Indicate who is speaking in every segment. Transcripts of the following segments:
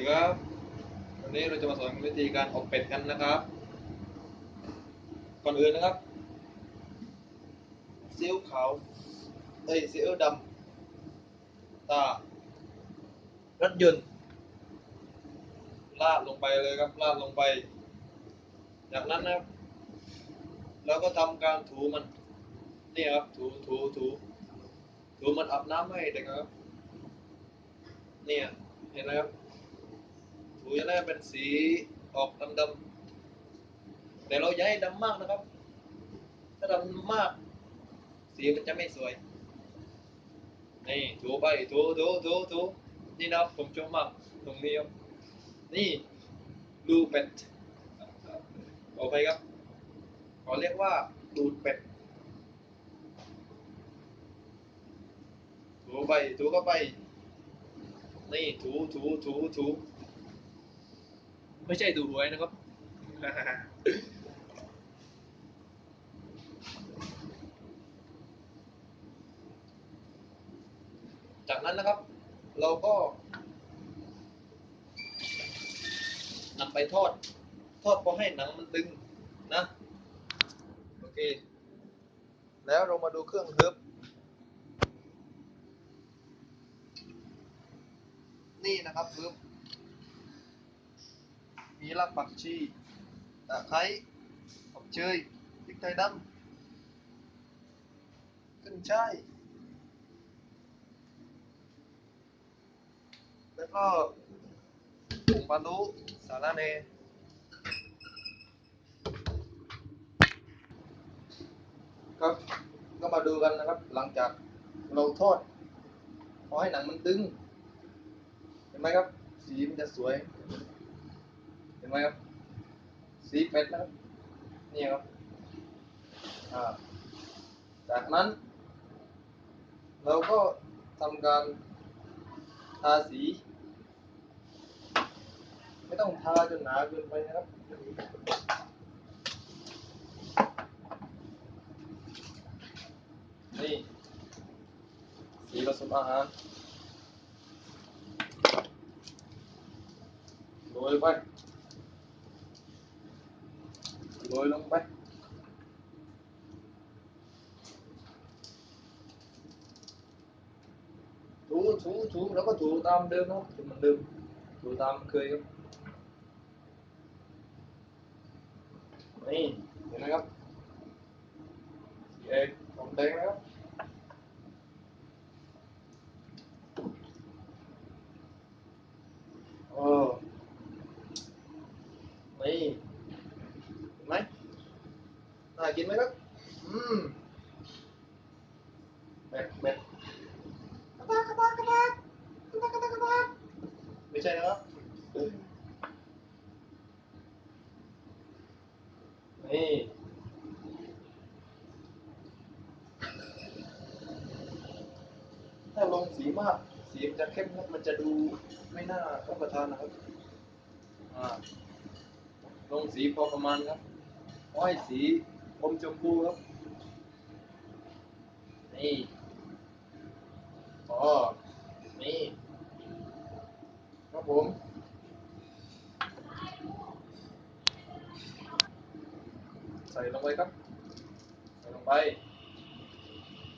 Speaker 1: ดีครับวันนี้เราจะมาสอนวิธีการอบเป็ดกันนะครับ ก่อนอื่นนะครับซีอิ๊วขาวเอ้ยซีอิ๊วดำตารถยนต์ลาดลงไปเลยครับลาดลงไป จากนั้นนะครับเราก็ทำการถูมันนี่ครับถูถูถูถูมันอาบน้ำให้เด็กครับ เนี่ยเห็นไหมครับ ถูจะได้เป็นสีออกดำๆแต่เราอย่าให้ดำมากนะครับ ถ้าดำมาก สีมันจะไม่สวย นี่ถูไปถูถูถูถูนี่นะผมชอบมากตรงนี้ครับนี่ดูเป็ดโอเคครับขอเรียกว่าดูดเป็ดถูไปถูเข้าไป นี่ถูถูถูถู ไม่ใช่ถูหวยนะครับ จากนั้นนะครับ เราก็นำไปทอด ทอดพอให้หนังมันตึงนะ โอเค แล้วเรามาดูเครื่องเฮิร์บนี่นะครับเฮิร์บ มีรากผักชีตะไคร้อบเชยพริกไทยดำขึ้นช่ายแล้วก็ผงปลาลูสาระเนครับก็มาดูกันนะครับ หลังจากเราทอดพอให้หนังมันตึง เห็นไหมครับ สีมันจะสวย เห็นไหมครับสีเป็ดนะครับนี่ครับอ่าจากนั้น เราก็ทำการทาสี ไม่ต้องทาจนหนาเกินไปนะครับนี่สีผสมอาหารโรยไป โรยลงไปถูถูถูแล้วก็ถูตามเดิมนะครับถูเหมือนเดิมถูตามเคยครับนี่เห็นไหมครับสีเอกผมแดงนะครับโอ้นี่เห็นไหมน่า กินไหมครับอืมเม็ดเม็ดกระตากกระตากกระตากกระตากกระตากกระตากไม่ใช่นะครับนี่ถ้าลงสีมาก สีมันจะเข้มครับมันจะดูไม่น่ารับประทานนะครับอ่าลงสีพอประมาณครับเอาให้สี อมชมพูครับ นี่อ๋อนี่ ครับผม ใส่ลงไปครับ ใส่ลงไป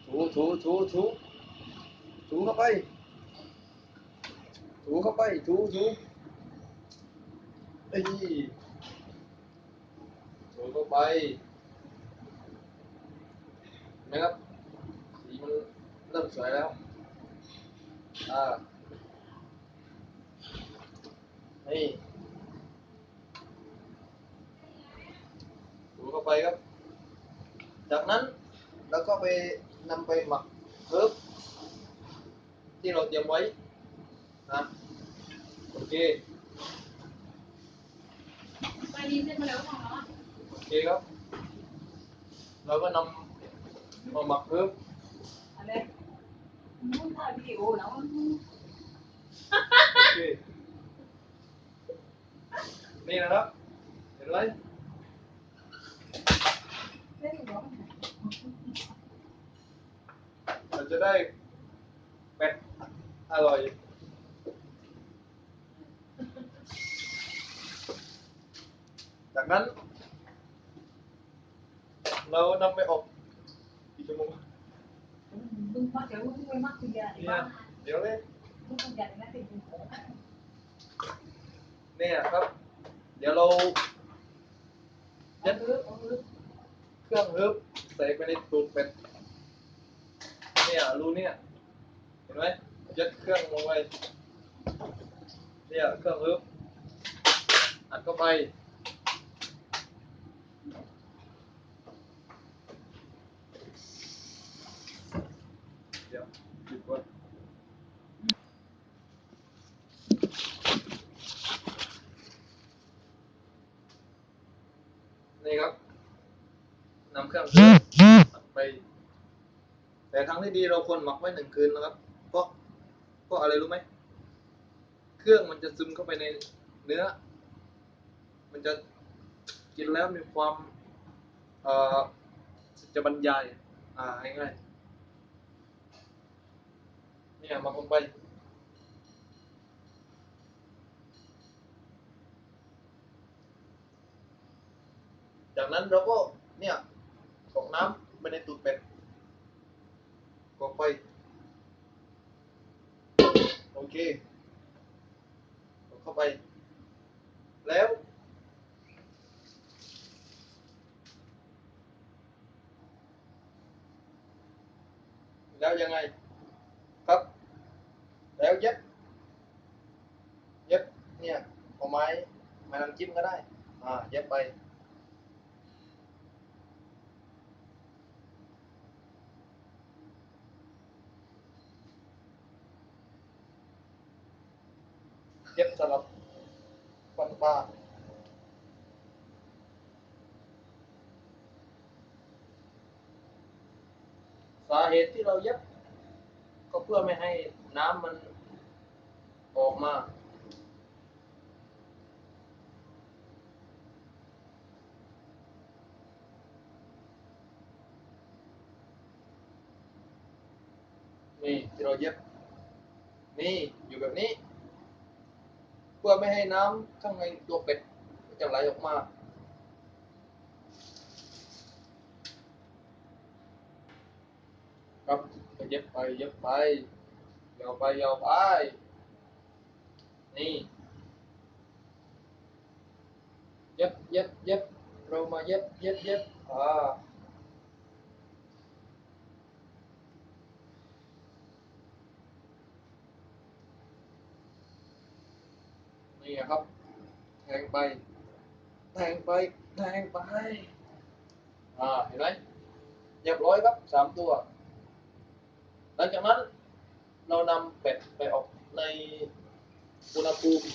Speaker 1: ถูถูถูถูถูเข้าไป ถูเข้าไปถูถูเอ้ยถูเข้าไปเห็ นะครับสีมันเริ่มสวยแล้วอ่านี่ดูเข้าไปครับ จากนั้นเราก็ไปนำไปหมักเพิ่มที่เราเตรียมไว้นะโอเค
Speaker 2: ไปดีเสร็จมาแล้วของเนาะ
Speaker 1: โอเคครับ เราก็นำ มาหมักเพิ่ม
Speaker 2: อะไรมึงถ่ายวิดีโอแล้ว
Speaker 1: โอเคนี่นะครับเห็นไหม
Speaker 2: เล่นอยู่เนาะ
Speaker 1: เราจะได้เป็ดอร่อยจากนั้น เรานำไปอบ กี่ชั่วโมง
Speaker 2: มึงมาเดี๋ยวมึงไปมากคุยอะไรบ้าง
Speaker 1: เดี๋ยวเลย
Speaker 2: มึงต้องอยากนะสิมึง
Speaker 1: เนี่ยครับ เดี๋ยวเรา
Speaker 2: ยัดเค
Speaker 1: รื่องฮึบใส่ไปในตูดเป็ดเนี่ยรูเนี่ยเห็นไหมยัดเครื่องลงไปเนี่ยเครื่องฮึบอัดเข้าไป เดี๋ยวหยุดก่อนนี่ครับนำ เครื่องฮึบอัดไป แต่ทางที่ดีเราควรหมักไว้หนึ่งคืนนะครับ เพราะเพราะอะไรรู้ไหมเครื่องมันจะซึมเข้าไปในเนื้อ มันจะกินแล้วมีความเอ่อจะบรรยาย อ่าง่ายๆเนี่ยหมักลงไปจากนั้นเราก็เนี่ยตกน้ำไปในตูดเป็ด กดไป โอ เคเข้าไป แล้วแล้วยังไงครับ แล้วเย็บเย็บเนี่ยเอาไม้ไม้น้ำจิ้มก็ได้ อ่าเย็บไป เย็บสลับ ฟันปลาสาเหตุที่เราเย็บก็เพื่อไม่ให้น้ำมันออกมานี่ที่เราเย็บนี่อยู่แบบนี้ เพื่อไม่ให้น้ำข้างในตัวเป็ดจะไหลออกมาครับไปเย็บไปเย็บไปยาวไปยาวไป นี่เย็บเย็บเย็บเรามาเย็บเย็บเย็บอ่า นี่ครับ แทงไป แทงไป แทงไป อ่า เห็นไหมเรียบร้อยครับสามตัว หลังจากนั้นเรานำเป็ดไปออกในอุณหภูมิ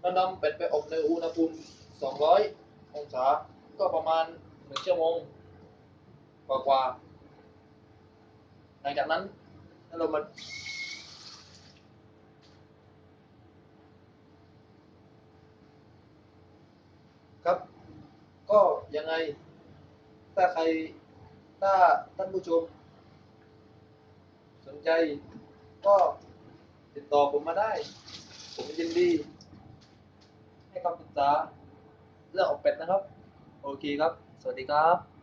Speaker 1: เรานำเป็ดไปอบในอุณหภูมิ 200 องศา ก็ประมาณ 1 ชั่วโมงกว่าๆ ลังจากนั้นเรามาครับ ก็ยังไง ถ้าใครถ้าท่านผู้ชม สนใจก็ติดต่อผมมาได้ ผมยินดี ให้คำปรึกษาเรื่องออกเป็ดนะครับ โอเคครับ สวัสดีครับ